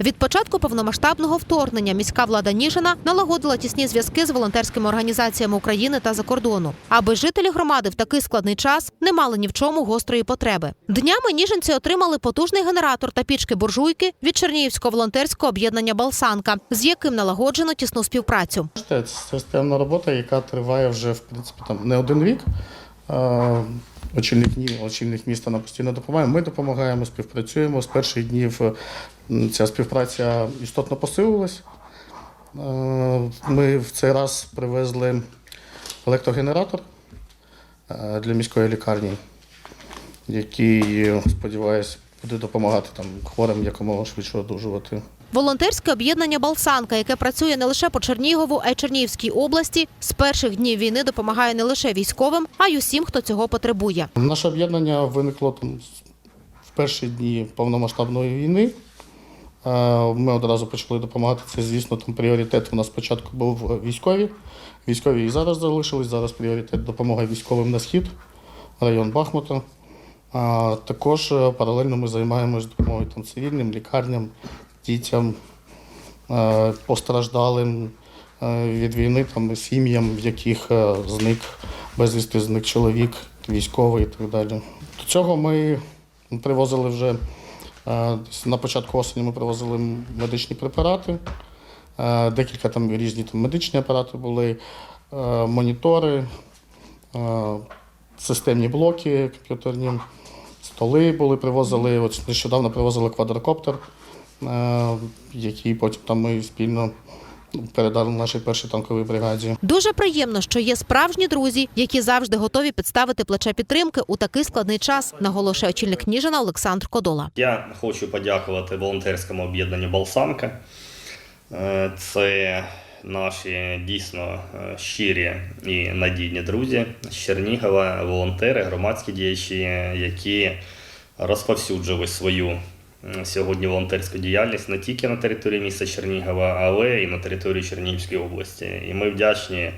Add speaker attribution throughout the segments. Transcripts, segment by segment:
Speaker 1: Від початку повномасштабного вторгнення міська влада Ніжина налагодила тісні зв'язки з волонтерськими організаціями України та за кордону, аби жителі громади в такий складний час не мали ні в чому гострої потреби. Днями ніжинці отримали потужний генератор та пічки буржуйки від Чернігівського волонтерського об'єднання Балсанка, з яким налагоджено тісну співпрацю.
Speaker 2: Це системна робота, яка триває вже в принципі там не один рік. Очільник, очільник міста нам постійно допомагає. Ми допомагаємо, співпрацюємо. З перших днів е, ця співпраця істотно посилилась. Е, Ми в цей раз привезли електрогенератор е, для міської лікарні, який, сподіваюся, буде допомагати там хворим якомога швидше одужувати.
Speaker 1: Волонтерське об'єднання Балсанка, яке працює не лише по Чернігову, а й Чернігівській області, з перших днів війни допомагає не лише військовим, а й усім, хто цього потребує.
Speaker 2: Наше об'єднання виникло там в перші дні повномасштабної війни. Е, Ми одразу почали допомагати. Це, звісно, там пріоритет у нас спочатку був військові. Військові і зараз залишились. Зараз пріоритет допомога військовим на схід, район Бахмута. Також е, паралельно ми займаємось допомогою там, цивільним, лікарням, дітям, е, постраждалим е, від війни, там, сім'ям, в яких зник безвісти зник чоловік, військовий і так далі. До цього ми привозили вже на початку осені ми привозили медичні препарати. Декілька там різні там, медичні апарати були, монітори, системні блоки комп'ютерні, столи були, привозили. От нещодавно привозили квадрокоптер, е, який потім там ми спільно передали нашій першій танковій бригаді.
Speaker 1: Дуже приємно, що є справжні друзі, які завжди готові підставити плече підтримки у такий складний час, наголошує очільник Ніжина Олександр Кодола.
Speaker 3: Я хочу подякувати волонтерському об'єднанню Балсанка. Е, Це наші дійсно е, щирі і надійні друзі з Чернігова, волонтери, громадські діячі, які розповсюджували свою сьогодні волонтерську діяльність не тільки на території міста Чернігова, але і на території Чернігівської області. І ми вдячні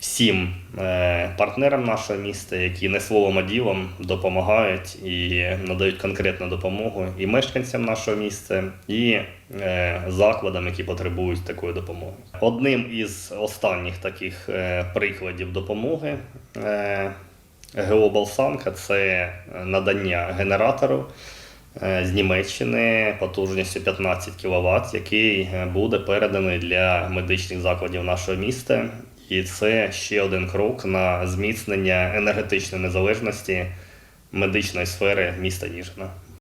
Speaker 3: всім е, партнерам нашого міста, які не словом, а ділом допомагають і надають конкретну допомогу і мешканцям нашого міста, і е, закладам, які потребують такої допомоги. Одним із останніх таких е, прикладів допомоги ГО це надання генератору. З Німеччини потужністю 15 кВт, який буде переданий для медичних закладів нашого міста. І це ще один крок на зміцнення енергетичної незалежності медичної сфери міста Ніжина.